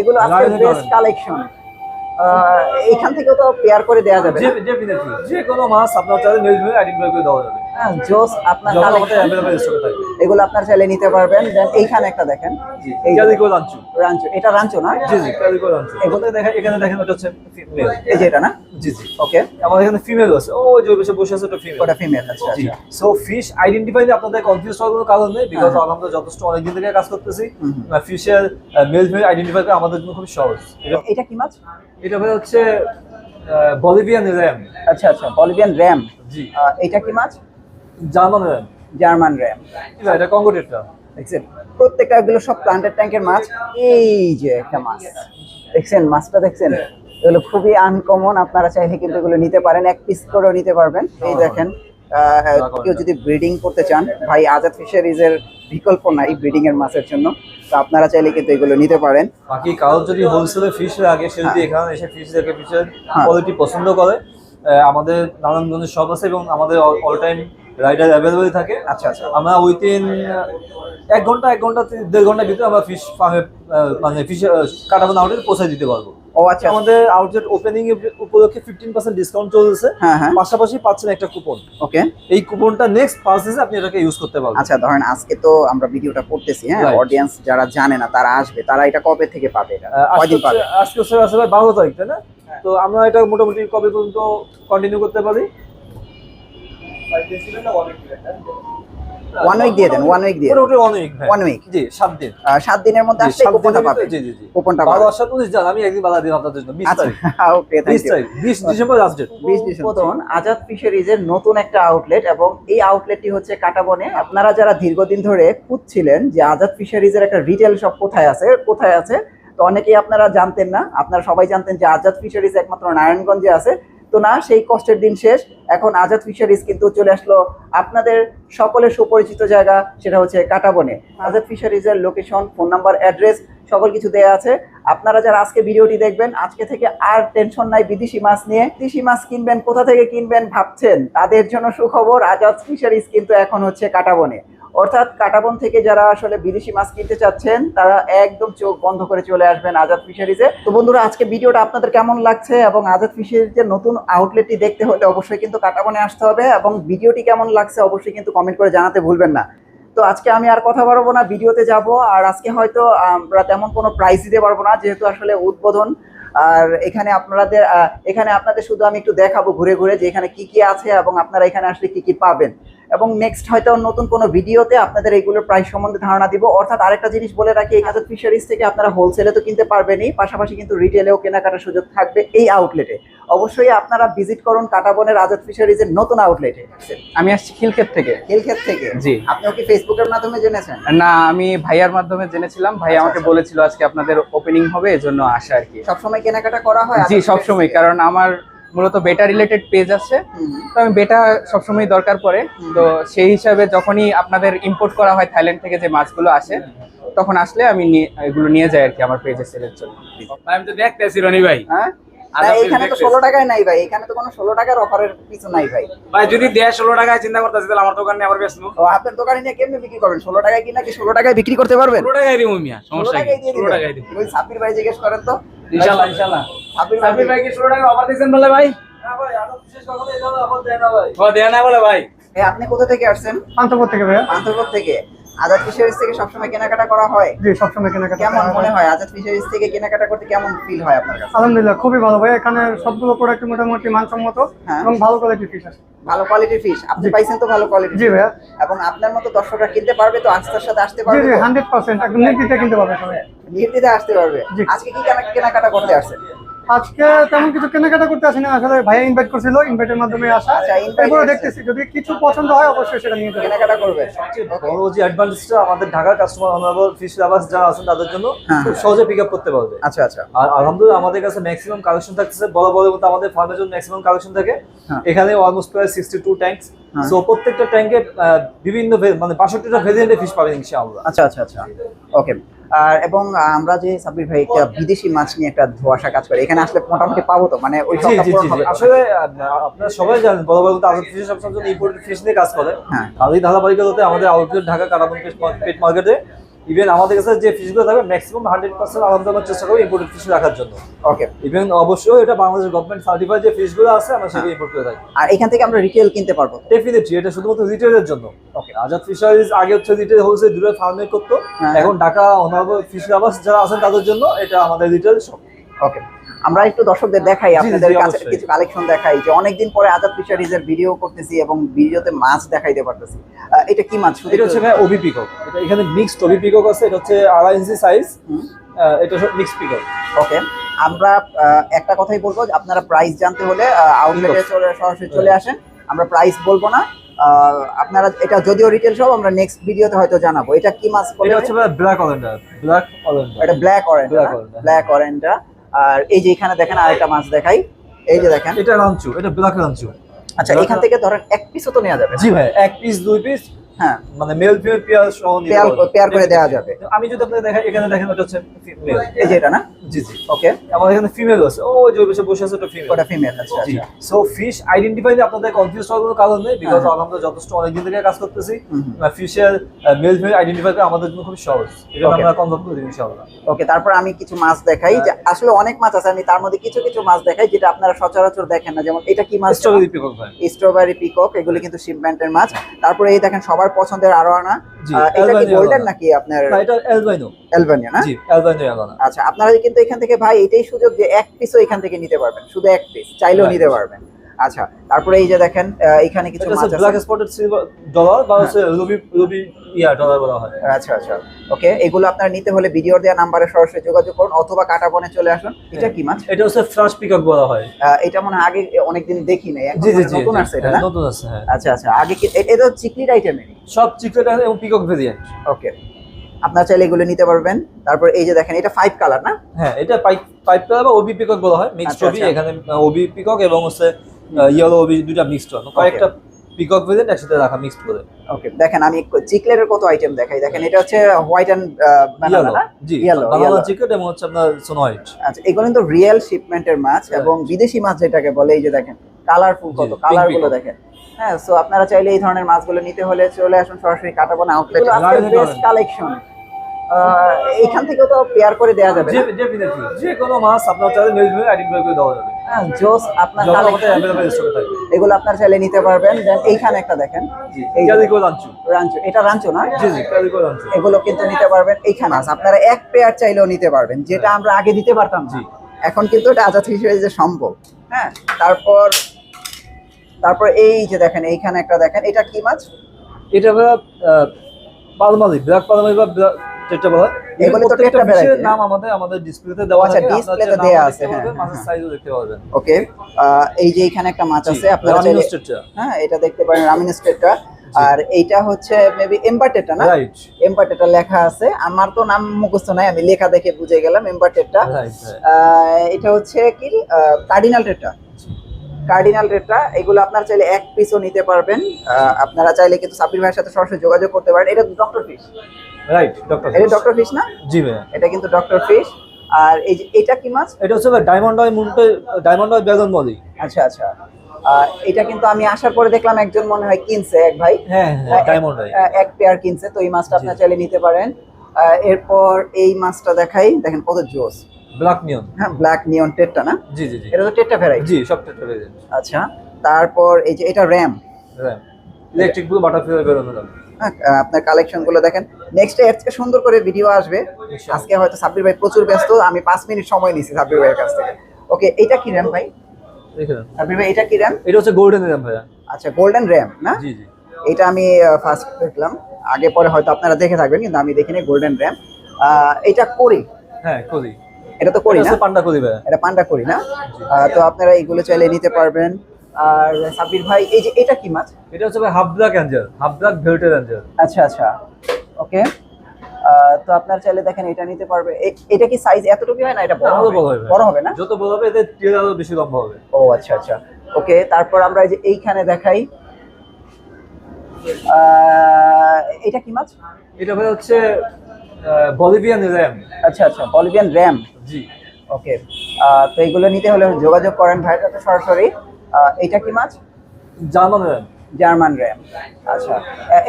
এগুলো আজকে dress best. Collection এইখান থেকেও তো পেয়ার করে দেওয়া যাবে। যে যে কোনো মাছ আপনার চাইলে নিউজ আইডেন্টিফাই করে দেওয়া যাবে। জোস আপনার এগুলো আপনার চাইলে নিতে পারবেন। দেন এইখানে একটা দেখেন। এটা রাঞ্চো না? জি জি এগুলো দেখেন এখানে দেখেন ওটা হচ্ছে ফিমেল এই যে এটা না? জি জি। ওকে আমাদের এখানে ফিমেল আছে। ও যে বসে বসে আছে ওটা ফিমেল ওটা ফিমেল আচ্ছা সো ফিশ আইডেন্টিফাই আপনাদের কনফিউজ হওয়ার কোনো কারণ নেই বিকজ হ্যাঁ। আমরা যথেষ্ট থেকে কাজ করতেছি। হুম হুম। ফিশের মেল ফিমেল আইডেন্টিফাই করা আমাদের জন্য খুব সহজ। এটা এটা কি মাছ? এটা হচ্ছে বলিভিয়ান র্যাম আচ্ছা আচ্ছা বলিভিয়ান র্যাম জি। এটা কি মাছ? German ram? German ram. এটা কঙ্গোটেটটা দেখছেন? প্রত্যেকটা এগুলো সব প্লান্টেড ট্যাঙ্কের মাছ। এই যে একটা মাছ। দেখছেন? মাছটা দেখছেন? এগুলো খুবই আনকমন আপনারা চাইলে কিন্তু এগুলো নিতে পারেন। এক পিস করেও নিতে পারবেন। এই দেখেন আহ, কেউ যদি ব্রিডিং করতে চান ভাই আজাদ ফিশারিজ এর বিকল্প নাই ব্রিডিং এর মাছের জন্য। তো আপনারা চাইলে কিন্তু এগুলো নিতে পারেন। বাকি কারোর যদি হোলসেলে ফিশ লাগে সে যদি এখানে এসে ফিশ দেখে ফিশের হ্যাঁ। কোয়ালিটি পছন্দ করে। আমাদের নানান ধরনের শপ আছে এবং আমাদের অল টাইম রাইডার অ্যাভেলেবল থাকে। আচ্ছা আচ্ছা। আমরা উইথিন এক ঘণ্টা এক ঘণ্টা দেড় ঘণ্টার ভিতরে আমরা ফিশ ফার্মে মানে ফিশ কাটাবন আউটলেট পৌঁছে দিতে পারব। ও আচ্ছা। আমাদের আউটলেট ওপেনিং এর উপলক্ষে ফিফটিন পার্সেন্ট ডিসকাউন্ট চলছে। হ্যাঁ হ্যাঁ। পাশাপাশি পাচ্ছেন একটা কুপন ওকে এই কুপনটা নেক্সট পার্সেসে আপনি এটাকে ইউজ করতে পারবেন। আচ্ছা ধরেন আজকে তো আমরা ভিডিওটা করতেছি হ্যাঁ? অডিয়েন্স যারা জানে না তারা আসবে তারা এটা কবে থেকে পাবে এটা? কয়দিন পাবে? আজকে আসলে বারো তারিখ তাই না? তো আমরা এটা মোটামুটি কবে পর্যন্ত কন্টিনিউ করতে পারি? ওয়ান উইক দিয়ে দেন ওয়ান উইক দিয়ে দেন। One week One week? জি সাত দিন। আহ, দিনের মধ্যে আসলে কুপনটা দিনের জি জি জি। কুপনটা বারো পাবে আর সাত জান আমি একদিন বাধা দিলাম আপনাদের জন্য বিশ আচ্ছা তারিখ। ওকে বিশ তারিখ বিশ ডিসেম্বর লাস্ট ডেট বিশ ডিসেম্বর। আজাদ ফিশারিজের নতুন একটা আউটলেট এবং এই আউটলেটটি হচ্ছে কাটাবনে আপনারা যারা দীর্ঘদিন ধরে খুঁজছিলেন যে আজাদ ফিশারিজের একটা রিটেল শপ কোথায় আছে কোথায় আছে তো অনেকেই আপনারা জানতেন না। আপনারা সবাই জানতেন যে আজাদ ফিশারিজ একমাত্র নারায়ণগঞ্জে আছে। না সেই কষ্টের দিন শেষ। এখন আজাদ ফিশারিজ কিন্তু চলে আসলো আপনাদের সকলের সুপরিচিত জায়গা সেটা হচ্ছে কাটাবনে। আজাদ ফিশারিজের লোকেশন ফোন নাম্বার অ্যাড্রেস সকল কিছু দেওয়া আছে। আপনারা যারা আজকে ভিডিওটি দেখবেন আজকে থেকে আর টেনশন নাই বিদেশি মাছ নিয়ে। বিদেশি মাছ কিনবেন কোথা থেকে কিনবেন ভাবছেন তাদের জন্য সুখবর আজাদ ফিশারিজ কিন্তু এখন হচ্ছে কাটাবনে। অর্থাৎ কাটাবন থেকে যারা আসলে বিদেশি মাছ কিনতে চাচ্ছেন, তারা একদম চোখ বন্ধ করে চলে আসবেন আজাদ ফিশারিজে। তো বন্ধুরা, আজকে ভিডিওটা আপনাদের কেমন লাগছে এবং আজাদ ফিশারিজের নতুন আউটলেটটি দেখতে হলে অবশ্যই কিন্তু কাটাবনে আসতে হবে এবং ভিডিওটি কেমন লাগছে অবশ্যই কিন্তু কমেন্ট করে জানাতে ভুলবেন না। তো আজকে আমি আর কথা বাড়াবো না, ভিডিওতে যাব। আর আজকে হয়তো আমরা তেমন কোনো প্রাইজ দিতে পারব না, যেহেতু আসলে উদ্বোধন। আর এখানে আপনাদের এখানে আপনাদের শুধু আমি একটু দেখাবো ঘুরে ঘুরে যে এখানে কি কি আছে এবং আপনারা এখানে আসলে কি কি পাবেন। এবং নেক্সট হয়তো নতুন কোনো ভিডিওতে আপনাদের এইগুলোর প্রাইস সম্বন্ধে ধারণা দিব। অর্থাৎ আরেকটা জিনিস বলে রাখি এই হাজার ফিশারিজ থেকে আপনারা হোলসেলে তো কিনতে পারবেনই পাশাপাশি কিন্তু রিটেলেও কেনাকাটার সুযোগ থাকবে এই আউটলেটে অবশ্যই আপনারা ভিজিট করুন কাটাবনের আজাদ ফিশারিজের নতুন আউটলেটে আমি আসছি খিলক্ষেত থেকে। খিলক্ষেত থেকে? জি। আপনি কি ফেসবুকের মাধ্যমে জেনেছেন? না আমি ভাইয়ার মাধ্যমে জেনেছিলাম। ভাই আচ্ছা, আমাকে আচ্ছা। বলেছিল আজকে আপনাদের ওপেনিং হবে এজন্য আসা আর কি। সবসময় কেনাকাটা করা হয়? জি সবসময় কারণ আমার মূলত বেটা রিলেটেড পেজ আছে। তো আমি বেটা সবসময় দরকার পড়ে। তো সেই হিসাবে যখনই আপনাদের ইম্পোর্ট করা হয় থাইল্যান্ড থেকে যে মাছগুলো আসে তখন আসলে আমি নিয়ে- এগুলো নিয়ে যাই আর কি আমার পেজে সেলের জন্য। আমি তো দেখতেছি রনি ভাই। হ্যাঁ? এখানে তো ফিশারিজ ষোলো টাকায় নাই ভাই এখানে তো কোনো ষোলো টাকার অফারের কিছু নাই ভাই। ভাই যদি ষোলো টাকায় চিন্তা করতেছি তাহলে আমার দোকানে আবার বেচবো তো আপনার দোকানে নিয়ে কেমনে বিক্রি করবেন? ষোলো টাকায় কিনা কি ষোলো টাকায় বিক্রি করতে পারবেন? ষোলো টাকায় দিব মিয়া সমস্যা কি ষোলো টাকায় দিব। ওই সাব্বির ভাই জিজ্ঞেস করেন তো। সাব্বির ভাই সাব্বির ভাই কি ষোলো টাকায় অফার দিচ্ছেন বলে ভাই? ও দেয় না বলে ভাই। এই আপনি কোথা থেকে আসছেন? পান্থপথ থেকে ভাইয়া। আন্তর্গত থেকে। আজাদ ফিশারিজ থেকে সবসময় কেনাকাটা করা হয়? জি সবসময় কেনাকাটা কেমন মনে হয়। আজাদ ফিশারিজ থেকে কেনাকাটা করতে কেমন ফিল হয় আপনার কাছে? আলহামদুলিল্লাহ খুবই ভালো। ভাই এখানে সবগুলো প্রোডাক্ট মোটামুটি মানসম্মত হ্যাঁ। এবং ভালো কোয়ালিটির ফিস আছে। ভালো কোয়ালিটির ফিশ আপনি। পাইছেন তো ভালো কোয়ালিটি জি ভাইয়া। এবং আপনার মতো দর্শকরা কিনতে পারবে তো আস্থার সাথে আসতে পারবে জি তো? হান্ড্রেড পার্সেন্ট একদম নির্দিতে কিনতে পারবে সবাই। নির্দ্বিধায় আসতে পারবে। আজকে কি কেনাকাটা করতে আসছেন? আজকে তেমন কিছু কেনাকাটা করতে আসি না আসলে ভাইয়া ইনভাইট করছিল ইনভাইটের মাধ্যমে আসা। আচ্ছা, এরপরে দেখতেছি যদি কিছু পছন্দ হয় অবশ্যই সেটা নিয়ে কেনাকাটা করবে। বড় যে অ্যাডভান্টেজটা আমাদের ঢাকার কাস্টমার অনারেবল ফিশ লাভার্স যারা আছেন তাদের জন্য হ্যাঁ, খুব। সহজে পিক আপ করতে পারবে। আচ্ছা আচ্ছা। আর আলহামদুলিল্লাহ আমাদের কাছে ম্যাক্সিমাম কালেকশন থাকতেছে বড় বড় মতো আমাদের ফার্মের জন্য ম্যাক্সিমাম কালেকশন থাকে। হ্যাঁ। এখানে অলমোস্ট প্রায় সিক্সটি টু ট্যাঙ্কস। সো প্রত্যেকটা ট্যাঙ্কে বিভিন্ন মানে বাষট্টিটা ভেরিয়েন্টে ফিশ পাবেন ইনশাআল্লাহ। আচ্ছা আচ্ছা আচ্ছা। ওকে আর এবং আমরা যে সাব্বির ভাই একটা বিদেশি মাছ নিয়ে একটা ধোয়াশা কাজ করে এখানে আসলে মোটামুটি পাবো তো মানে ওই। আসলে আপনারা সবাই জানেন বড় বড় তো ফিশ সব সময় ইম্পোর্টেড ফিশ নিয়ে কাজ করে হ্যাঁ। এই ধারাবাহিকতাতে আমাদের আউটলেট ঢাকা কাটাবন পেট মার্কেটে ইভেন আমাদের কাছে যে ফিশগুলো থাকবে ম্যাক্সিমাম হান্ড্রেড পার্সেন্ট আমাদের আমরা চেষ্টা করব ইম্পোর্টেড ফিশ রাখার জন্য। ওকে ইভেন অবশ্যই এটা বাংলাদেশ গভর্নমেন্ট সার্টিফাই যে ফিশগুলো আছে আমরা সেগুলো ইম্পোর্ট করে থাকি। আর এখান থেকে আমরা রিটেল কিনতে পারব। ডেফিনেটলি এটা শুধুমাত্র রিটেলের জন্য। ওকে আজাদ ফিশারিজ আগে হচ্ছে রিটেল হোলসেল দূরে ফার্মে করতো। হ্যাঁ। এখন ঢাকা অনারেবল ফিশ লাভার্স যারা আছেন তাদের জন্য এটা আমাদের রিটেল শপ ওকে আমরা একটু দর্শকদের দেখাই আপনাদের কাছে কিছু কালেকশন দেখাই যে অনেকদিন পরে আজাদ ফিশারিজ এর ভিডিও করতেছি এবং ভিডিওতে মাছ দেখাইতে পারতেছি। এটা কি মাছ? এটা হচ্ছে ভাই ওবি পিকক এটা এখানে মিক্সড ওবি পিকক আছে এটা হচ্ছে আড়াই ইঞ্চি সাইজ এটা মিক্সড পিকক ওকে আমরা একটা কথাই বলব যে আপনারা প্রাইস জানতে হলে আউটলেটে চলে সরাসরি চলে আসেন। আমরা প্রাইস বলব না। আপনারা এটা যদিও রিটেল সব আমরা নেক্সট ভিডিওতে হয়তো জানাব। এটা কি মাছ এটা হচ্ছে ব্ল্যাক অরেন্ডার ব্ল্যাক অরেন্ডার এটা ব্ল্যাক অরেঞ্জ ব্ল্যাক অরেঞ্জটা আর এই যে এখানে দেখেন আরেকটা মাছ দেখাই। এই যে দেখেন। এটা রাঞ্চু এটা ব্ল্যাক রাঞ্চু। আচ্ছা এখান থেকে ধরেন এক পিসও তো নেওয়া যাবে জি ভাই এক পিস দুই পিস হ্যাঁ। মানে মেল ফিমেল পেয়ার সহ পেয়ার পেয়ার করে দেওয়া যাবে। আমি যদি আপনাকে দেখাই এখানে দেখেন ওটা হচ্ছে ফিমেল এই যে এটা না? জি জি। ওকে এখানে ফিমেল আছে। ও যে বসে বসে আছে ওটা ফিমেল ওটা ফিমেল আচ্ছা জি। সো ফিশ আইডেন্টিফাই আপনাদের কনফিউজ হওয়ার কোনো কারণ নেই বিকজ হ্যাঁ। আমরা যথেষ্ট অনেকদিন থেকে কাজ করতেছি। ফিশের মেল ফিমেল আইডেন্টিফাই করা আমাদের জন্য খুব সহজ। এটা আমরা কনফার্ম করে দিই ইনশাআল্লাহ। ওকে তারপর আমি কিছু মাছ দেখাই যে আসলে অনেক মাছ আছে আমি তার মধ্যে কিছু কিছু মাছ দেখাই যেটা আপনারা সচরাচর দেখেন না। যেমন এটা কি মাছ? স্ট্রবেরি পিকক ভাই। স্ট্রবেরি পিকক এগুলো কিন্তু শিপমেন্টের মাছ। তারপরে এই দেখেন সবার পছন্দের আরও আনা। জি, আহ, এটা কি গোল্ডেন নাকি আপনার? এটা অ্যালবাইনো অ্যালবানিয়া না? জি আচ্ছা আপনারা কিন্তু এখান থেকে ভাই এটাই সুযোগ যে এক পিসও এখান থেকে নিতে পারবেন। শুধু এক পিস চাইলেও নিতে পারবেন। আচ্ছা তারপরে এই যে দেখেন এখানে কিছু মাছ হচ্ছে ব্ল্যাক স্পটেড সিলভার ডলার বা হচ্ছে রুবি রুবি ইয়া ডলার বলা হয়। আচ্ছা আচ্ছা। ওকে এগুলো আপনার নিতে হলে ভিডিওর দেওয়া নাম্বারে সরাসরি যোগাযোগ করুন অথবা কাটা বনে চলে আসুন। এটা কি মাছ? এটা হচ্ছে ফ্রাশ পিকক বলা হয়। এটা মনে হয় আগে অনেকদিন দেখি নাই জি জি নতুন জি, আসছে এটা হ্যাঁ, না? নতুন আছে হ্যাঁ। আচ্ছা আচ্ছা আগে কি এটা চিকলির আইটেমেরই সব চিকলেট এবং পিকক ভেরিয়েন্ট ওকে আপনারা চাইলে এগুলো নিতে পারবেন। তারপর এই যে দেখেন এটা ফাইভ কালার না? হ্যাঁ এটা ফাইভ কালার বা ওবি পিকক বলা হয়। মিক্সড আচ্ছা, ওবি আচ্ছা। এখানে ওবি পিকক এবং হচ্ছে ইয়েলো দুইটা মিক্সড হয় কয়েকটা পিকক ভেরিয়েন্ট একসাথে রাখা মিক্সড করে। ওকে দেখেন আমি চিকলেটের কত আইটেম দেখাই। দেখেন এটা হচ্ছে হোয়াইট অ্যান্ড বানানা না? জি Yellow, বানানা। চিকেন এবং হচ্ছে আপনার সোনো হোয়াইট আচ্ছা এগুলো কিন্তু রিয়েল শিপমেন্টের মাছ এবং বিদেশি মাছ যেটাকে বলে এই যে দেখেন কালারফুল কত কালারগুলো দেখেন। হ্যাঁ সো আপনারা চাইলে এই ধরনের মাছগুলো নিতে হলে চলে আসুন সরাসরি কাটাবন আউটলেট আজকে বেস্ট কালেকশন এইখান থেকেও তো পেয়ার করে দেওয়া যাবে যে কোনো মাছ আপনার চাইলে ফিমেল আইডেন্টিফাই করে দেওয়া যাবে। হ্যাঁ জোস আপনার এগুলো আপনার চাইলে নিতে পারবেন। দেন এইখানে একটা দেখেন। রাঞ্চো। এটা রাঞ্চো না? এগুলো কিন্তু নিতে পারবেন। এইখানে আছে। আপনারা এক পেয়ার চাইলেও নিতে পারবেন যেটা আমরা আগে দিতে পারতাম না। জি। এখন কিন্তু এটা আজাদ হিসেবে যে সম্ভব। হ্যাঁ তারপর তারপর এই যে দেখেন এইখানে একটা দেখেন। এটা কি মাছ? এটা পালমালি ব্ল্যাক পালমালি বা যেটা বলা এগুলো প্রত্যেকটা ফিশের নাম আমাদের আমাদের ডিসপ্লেতে দেওয়া আচ্ছা, display দেয়া আছে, হ্যাঁ, মাছের হ্যাঁ। সাইজও দেখতে পারবেন। ওকে এই যে এখানে একটা মাছ আছে আপনারা চাইলে হ্যাঁ এটা দেখতে পারেন রামিন স্টেটটা আর এইটা হচ্ছে মেবি এম্বারটেটটা না? রাইট লেখা আছে। আমার তো নাম মুখস্থ নাই আমি লেখা দেখে বুঝে গেলাম আহ, এটা হচ্ছে কি? কার্ডিনাল রেটটা কার্ডিনাল রেটটা এগুলো আপনারা চাইলে এক পিসও নিতে পারবেন। আপনারা চাইলে কিন্তু সাব্বির ভাইয়ের সাথে সরাসরি যোগাযোগ করতে পারেন। এটা ডক্টর ফিশ রাইট ডক্টর এটা ডক্টর ফিশ না? জি ভাই এটা কিন্তু ডক্টর ফিশ আর এই যে এটা কি মাছ? এটা হচ্ছে ডায়মন্ড অয় মুন্টে ডায়মন্ড অয় বেগুন বলি। আচ্ছা আচ্ছা। এটা কিন্তু আমি আসার পরে দেখলাম একজন মনে হয় কিনছে এক ভাই। হ্যাঁ হ্যাঁ ডায়মন্ড অয় এক পেয়ার কিনছে তো এই মাছটা আপনারা চাইলে নিতে পারেন। এরপর এই মাছটা দেখাই। দেখেন কত জোস। ব্ল্যাক নিয়ন হ্যাঁ ব্ল্যাক নিয়ন টেটটা না? জি জি জি। এটা তো টেটটা ভ্যারাইটি জি সব টেট্রা ভেরিয়েন্ট আচ্ছা তারপর এই যে এটা র্যাম হ্যাঁ ইলেকট্রিক ব্লু বাটারফ্লাই বেরোনো হ্যাঁ, আপনার কালেকশনগুলো দেখেন। নেক্সট এর থেকে সুন্দর করে ভিডিও আসবে। আজকে হয়তো সাব্বির ভাই প্রচুর ব্যস্ত আমি পাঁচ মিনিট সময় নিছি সাব্বির ভাইয়ের কাছ থেকে। ওকে এটা কি র্যাম ভাই? সাব্বির ভাই এটা কি র্যাম এটা হচ্ছে গোল্ডেন এরাম ভাইয়া। আচ্ছা গোল্ডেন র্যাম না? জি জি। এটা আমি ফার্স্ট দেখলাম। আগে পরে হয়তো আপনারা দেখে থাকবেন কিন্তু আমি দেখিনি গোল্ডেন র্যাম এটা করি? হ্যাঁ করি। এটা তো করি না? পান্ডা করি ভাইয়া। এটা পান্ডা করি না তো আপনারা এগুলো চাইলে নিতে পারবেন। আর সাব্বির ভাই এই যে এটা কি মাছ? এটা হচ্ছে ভাই half black angel half black ভেলটের angel আচ্ছা আচ্ছা। ওকে। তো আপনার চাইলে দেখেন এটা নিতে পারবে। এটা কি সাইজ এতটুকু হয় না? এটা বড় হবে? বড় হবে বড় হবে না? যত বড় হবে এতে টেল আরও বেশি লম্বা হবে। ও আচ্ছা আচ্ছা। ওকে তারপর আমরা এই যে এইখানে দেখাই। এটা কি মাছ? এটা ভাই হচ্ছে বলিভিয়ান র্যাম আচ্ছা আচ্ছা বলিভিয়ান র্যাম জি। ওকে। তো এগুলো নিতে হলে যোগাযোগ করেন ভাইয়ের সাথে সরাসরি। এটা কি মাছ? German ram. German ram. আচ্ছা।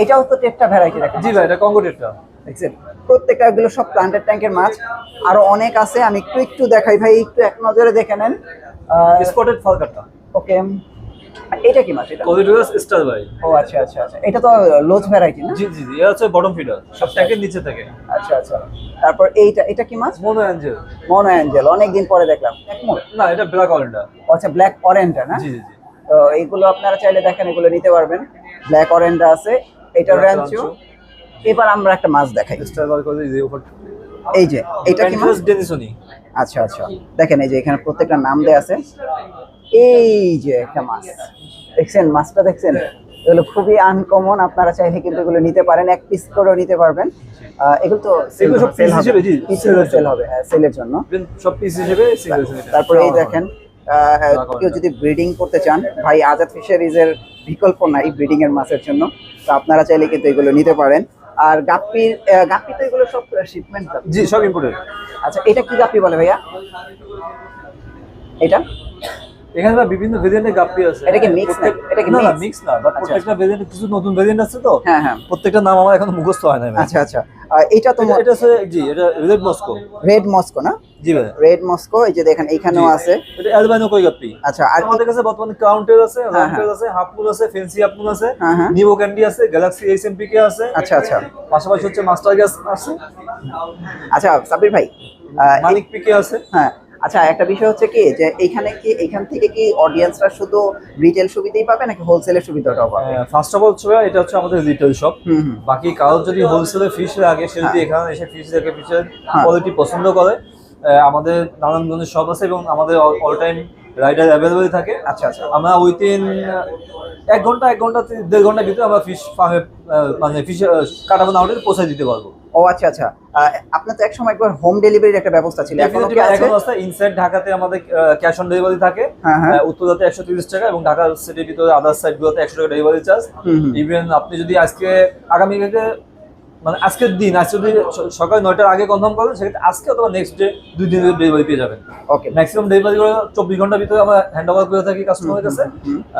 এটাও তো টেট্টা ভ্যারাইটি রাখে জি ভাই এটা কঙ্গো দেখছেন? প্রত্যেকটা এগুলো সব প্লান্টেড ট্যাঙ্কের মাছ। আরও অনেক আছে আমি একটু একটু দেখাই ভাই একটু এক নজরে দেখে নেন। স্পটেড ফালকাটা ওকে এটা কি মাছ এটা? কলিডোরাস স্টার ভাই ও আচ্ছা আচ্ছা আচ্ছা। এটা তো লোজ ভ্যারাইটি না? জি জি জি এটা হচ্ছে বটম ফিডার সব ট্যাঙ্কের নিচে থাকে। আচ্ছা আচ্ছা। তারপর এইটা এটা কি মাছ? মোনো অ্যাঞ্জেল মনো অ্যাঞ্জেল অনেকদিন পরে দেখলাম। না এটা ব্ল্যাক অরেন্ডা আচ্ছা ব্ল্যাক অরেঞ্জটা না? জি জি জি। তো এইগুলো আপনারা চাইলে দেখেন এগুলো নিতে পারবেন। ব্ল্যাক অরেঞ্জ আছে এটা র্যাঞ্চো এবার আমরা একটা মাছ দেখাই। স্টার বার করে যে উপর। এই যে এটা কি মাছ? ডেনিসনি আচ্ছা আচ্ছা। দেখেন এই যে এখানে প্রত্যেকটা নাম দেয়া আছে। এই যে একটা মাছ। দেখছেন? মাছটা দেখছেন? এগুলো খুবই আনকমন আপনারা চাইলে কিন্তু এগুলো নিতে পারেন। এক পিস করেও নিতে পারবেন। এগুলো তো জি, সেল হবে। হ্যাঁ সেলের জন্য। সব পিস হিসেবে তারপরে এই দেখেন আহ, কেউ যদি ব্রিডিং করতে চান ভাই আজাদ ফিশারিজ এর বিকল্প নাই ব্রিডিং এর মাছের জন্য। তো আপনারা চাইলে কিন্তু এগুলো নিতে পারেন। আর গাপ্পির গাপ্পি তো এগুলো সব শিপমেন্ট জি সব ইম্পোর্টেড আচ্ছা এটা কি গাপ্পি বলে ভাইয়া? এটা? এখানে বিভিন্ন ভেরিয়েন্টের গাপ্পি আছে। এটা কি প্রত্যেক- না? এটা কি না না মিক্স না বাট আচ্ছা, প্রত্যেকটা ভেরিয়েন্টের কিছু নতুন ভেরিয়েন্ট আছে তো। হ্যাঁ হ্যাঁ। প্রত্যেকটা নাম আমার এখন মুখস্থ হয় না আচ্ছা আচ্ছা। এটা তো এটা- এটা জি এটা রেড মস্কো রেড মস্কো না? জি ভাই। রেড মস্কো এই যে দেখেন এখানেও আছে। এটা অ্যালবাইনো কই গাপ্পি। আচ্ছা আর আমাদের কাছে বর্তমানে কাউন্টার আছে হ্যাঁ, আছে হাফ মুন আছে ফেন্সি হাফ মুন আছে হ্যাঁ, হ্যাঁ। নিভো ক্যান্ডি আছে গ্যালাক্সি এইচএমপি কে আছে। আচ্ছা আচ্ছা। পাশাপাশি হচ্ছে মাস্টার গ্যাস আছে। আচ্ছা সাবির ভাই মানিক পিকে আছে। হ্যাঁ। আচ্ছা একটা বিষয় হচ্ছে কি যে এখানে কি এখান থেকে কি অডিয়েন্সরা শুধু রিটেল সুবিধাই পাবে নাকি হোলসেলের সুবিধাটাও পাবে? ফার্স্ট অফ অল এটা হচ্ছে আমাদের রিটেল শপ বাকি কারোর যদি হোলসেলে ফিশ লাগে সে যদি এখানে এসে ফিশ দেখে ফিশের হ্যাঁ। কোয়ালিটি পছন্দ করে। আমাদের নানান ধরনের শপ আছে এবং আমাদের অল টাইম রাইডার অ্যাভেলেবেল থাকে। আচ্ছা আচ্ছা। আমরা উইথিন এক ঘণ্টা এক ঘণ্টা দেড় ঘণ্টার ভিতরে আমরা ফিশ ফার্মে মানে ফিশ কাটাবো অর্ডার পৌঁছে দিতে পারব। ও আচ্ছা আচ্ছা। আপনার তো একসময় একবার হোম ডেলিভারির একটা ব্যবস্থা ছিল এখন কি আছে? এখন আছে। ইনসাইড ঢাকাতে আমাদের ক্যাশ অন ডেলিভারি থাকে। হ্যাঁ, হ্যাঁ। উত্তরাতে একশো তিরিশ টাকা এবং ঢাকা সিটির ভিতরে আদার সাইডগুলোতে একশো টাকা ডেলিভারি চার্জ। ইভেন আপনি যদি আজকে আগামী আগামীকালকে মানে আজকের দিন আজকে যদি সকাল নয়টার আগে কনফার্ম করেন সেক্ষেত্রে আজকে অথবা নেক্সট ডে দুই দিনের ডেলিভারি পেয়ে যাবেন। ওকে ম্যাক্সিমাম ডেলিভারি করে চব্বিশ ঘণ্টার ভিতরে আমরা হ্যান্ড ওভার করে থাকি কাস্টমারের কাছে।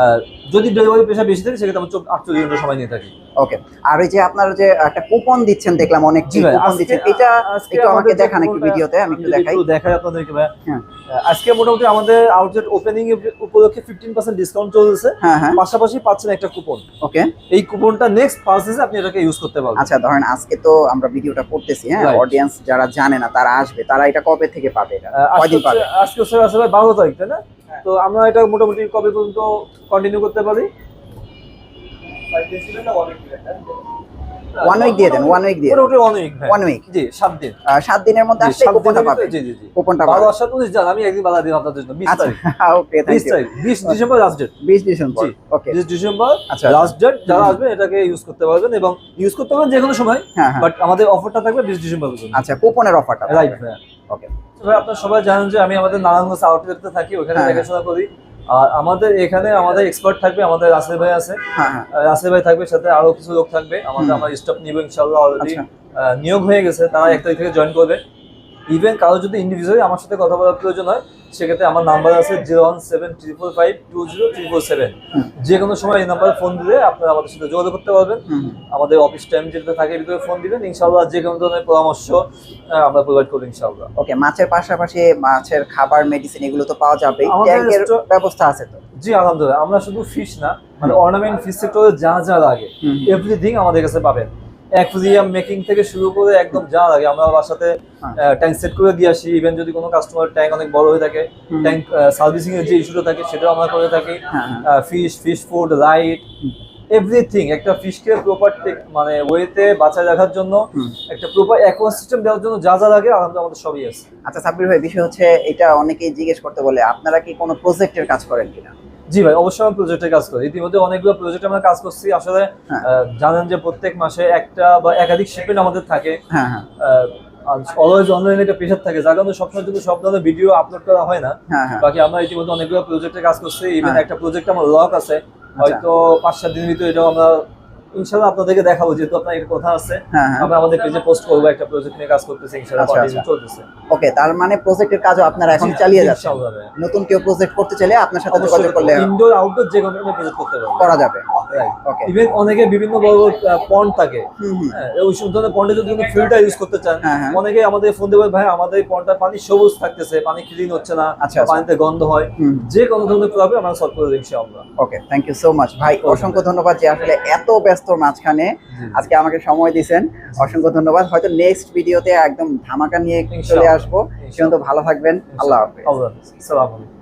আর যদি ডেলিভারি পেশা বেশি থাকে সেক্ষেত্রে আমরা আটচল্লিশ ঘণ্টা সময় নিয়ে থাকি। ওকে আর ওই যে আপনার যে একটা কুপন দিচ্ছেন দেখলাম অনেক কুপন দিচ্ছেন এটা একটু আমাকে দেখান একটু ভিডিওতে আমি একটু দেখাই। দেখাই আপনাদেরকে ভাই। হ্যাঁ। আজকে মোটামুটি আমাদের আউটলেট ওপেনিং উপলক্ষে ফিফটিন পার্সেন্ট ডিসকাউন্ট চলছে। হ্যাঁ হ্যাঁ। পাশাপাশি পাচ্ছেন একটা কুপন ওকে এই কুপনটা নেক্সট পার্সেসে আপনি এটাকে ইউজ করতে পারবেন। আচ্ছা ধরেন আজকে তো আমরা ভিডিওটা করতেছি হ্যাঁ? অডিয়েন্স যারা জানে না তারা আসবে তারা এটা কবে থেকে পাবে এটা? আজকে কয়দিন পাবে? হচ্ছে- আজকে হচ্ছে আসলে বারো তারিখ তাই না? তো আমরা এটা মোটামুটি কবে পর্যন্ত কন্টিনিউ করতে পারি? ওয়ান উইক দিয়ে দেন ওয়ান উইক দিয়ে। মোটামুটি ওয়ান উইক One week? জি সাত দিন। আহ, সাত দিনের মধ্যে আসলে কুপনটা জি জি জি। কুপনটা বারো পাবে আর সাত উনিশ জান আমি একদিন বাধা আপনাদের জন্য বিশ আচ্ছা তারিখ। ওকে বিশ থ্যাংক ইউ তারিখ বিশ ডিসেম্বর লাস্ট ডেট বিশ ডিসেম্বর ওকে বিশ ডিসেম্বর আচ্ছা। লাস্ট ডেট যারা আসবে এটাকে ইউজ করতে পারবেন এবং ইউজ করতে পারবেন যে কোনো সময় হ্যাঁ হ্যাঁ। বাট আমাদের অফারটা থাকবে বিশ ডিসেম্বর পর্যন্ত। আচ্ছা কুপনের অফারটা রাইট ওকে আপনারা সবাই জানেন যে আমি আমাদের নারায়ণগঞ্জ আউটলেটে থাকি ওখানে হ্যাঁ। দেখাশোনা করি। আর আমাদের এখানে আমাদের এক্সপার্ট থাকবে আমাদের রাসেল ভাই আছে। হ্যাঁ হ্যাঁ। রাসেল ভাই থাকবে সাথে আরও কিছু লোক থাকবে। আমাদের। আমার স্টাফ নিব ইনশাআল্লাহ অলরেডি আচ্ছা। নিয়োগ হয়ে গেছে তারা এক তারিখ থেকে জয়েন করবে। ইভেন কারও যদি ইন্ডিভিজুয়ালি আমার সাথে কথা বলার প্রয়োজন হয় সেক্ষেত্রে আমার নাম্বার আছে zero one seven triple five two zero triple seven হুম। যে কোনো সময় এই নাম্বারে ফোন দিলে আপনারা আমাদের সাথে যোগাযোগ করতে পারবেন। আমাদের অফিস টাইম যেটা থাকে ভিতরে ফোন দিবেন। ইনশাআল্লাহ যে কোনো ধরনের পরামর্শ আমরা প্রোভাইড করব ইনশাআল্লাহ। ওকে মাছের পাশাপাশি মাছের খাবার মেডিসিন এগুলো তো পাওয়া যাবে। ট্যাঙ্কের ব্যবস্থা আছে তো? জি আলহামদুলিল্লাহ। আমরা শুধু ফিশ না মানে অর্নামেন্ট ফিশ সেক্টরে যা যা লাগে এভরিথিং আমাদের কাছে পাবেন। অ্যাকুরিয়াম মেকিং থেকে শুরু করে একদম যা লাগে। আমরা বাসাতে। ট্যাঙ্ক সেট করে দিয়ে আসি। ইভেন যদি কোনো কাস্টমার ট্যাঙ্ক অনেক বড় হয়ে থাকে ট্যাঙ্ক সার্ভিসিং এর যে ইস্যুটা থাকে সেটাও আমরা করে থাকি। Fish fish food light everything একটা ফিশকে প্রপার মানে ওয়েতে বাঁচায় রাখার জন্য একটা প্রপার অ্যাকোয়াসিস্টেম দেওয়ার জন্য যা যা লাগে আলহামদুলিল্লাহ আমাদের সবই আছে। আচ্ছা সাব্বির ভাই বিষয় হচ্ছে এটা অনেকেই জিজ্ঞেস করতে বলে আপনারা কি কোনো প্রজেক্টের কাজ করেন কিনা? জি ভাই অবশ্যই আমি প্রজেক্টে কাজ করি। ইতিমধ্যে অনেকগুলো প্রজেক্টে আমরা কাজ করছি। আসলে হ্যাঁ। জানেন যে প্রত্যেক মাসে একটা বা একাধিক শিপমেন্ট আমাদের থাকে। হ্যাঁ হ্যাঁ। অলওয়েজ অনলাইনে একটা প্রেশার থাকে। যার কারণে সবসময় কিন্তু সব ধরনের ভিডিও আপলোড করা হয় না। হ্যাঁ হ্যাঁ। বাকি আমরা ইতিমধ্যে অনেকগুলো প্রজেক্টে কাজ করছি। ইভেন। একটা প্রজেক্ট আমার লক আছে। হয়তো পাঁচ সাত দিনের ভিতরে এটাও আমরা ইনশাল্লাহ আপনাদেরকে দেখাবো যেহেতু আপনার এর কথা আছে। হ্যাঁ হ্যাঁ। আমরা আমাদের পেজে পোস্ট করব একটা প্রজেক্ট নিয়ে কাজ করতেছি ইনশাল্লাহ আচ্ছা, আচ্ছা। চলতেছে। ওকে তার মানে প্রজেক্টের কাজও আপনারা এখন চালিয়ে যাচ্ছেন। ইনশাআল্লাহ। নতুন কেউ প্রজেক্ট করতে চাইলে আপনার সাথে যোগাযোগ করলে ইনডোর আউটডোর যে কোনো প্রজেক্ট করতে পারবে করা যাবে। ইভেন অনেকে বিভিন্ন বড় বড় পন্ড থাকে। হুম হ্যাঁ, ওই ধরনের পন্ডে যদি কোনো ফিল্টার ইউজ করতে চান হ্যাঁ, হ্যাঁ। অনেকে আমাদের ফোন দেবে ভাই আমাদের পন্ডটার পানি সবুজ থাকতেছে পানি ক্লিন হচ্ছে না আচ্ছা, আচ্ছা। পানিতে গন্ধ হয়। যে কোনো ধরনের প্রবলেম আমরা সলভ করে দিই ইনশাআল্লাহ। Okay thank you so much ভাই অসংখ্য ধন্যবাদ যে আসলে এত ব্যস্ত মাঝখানে আজকে আমাকে সময় দিয়েছেন। অসংখ্য ধন্যবাদ। হয়তো নেক্সট ভিডিওতে একদম ধামাকা নিয়ে চলে। আসব। সেজন্য ভালো থাকবেন। আল্লাহ হাফেজ। আল্লাহ হাফেজ। আসসালামু আলাইকুম।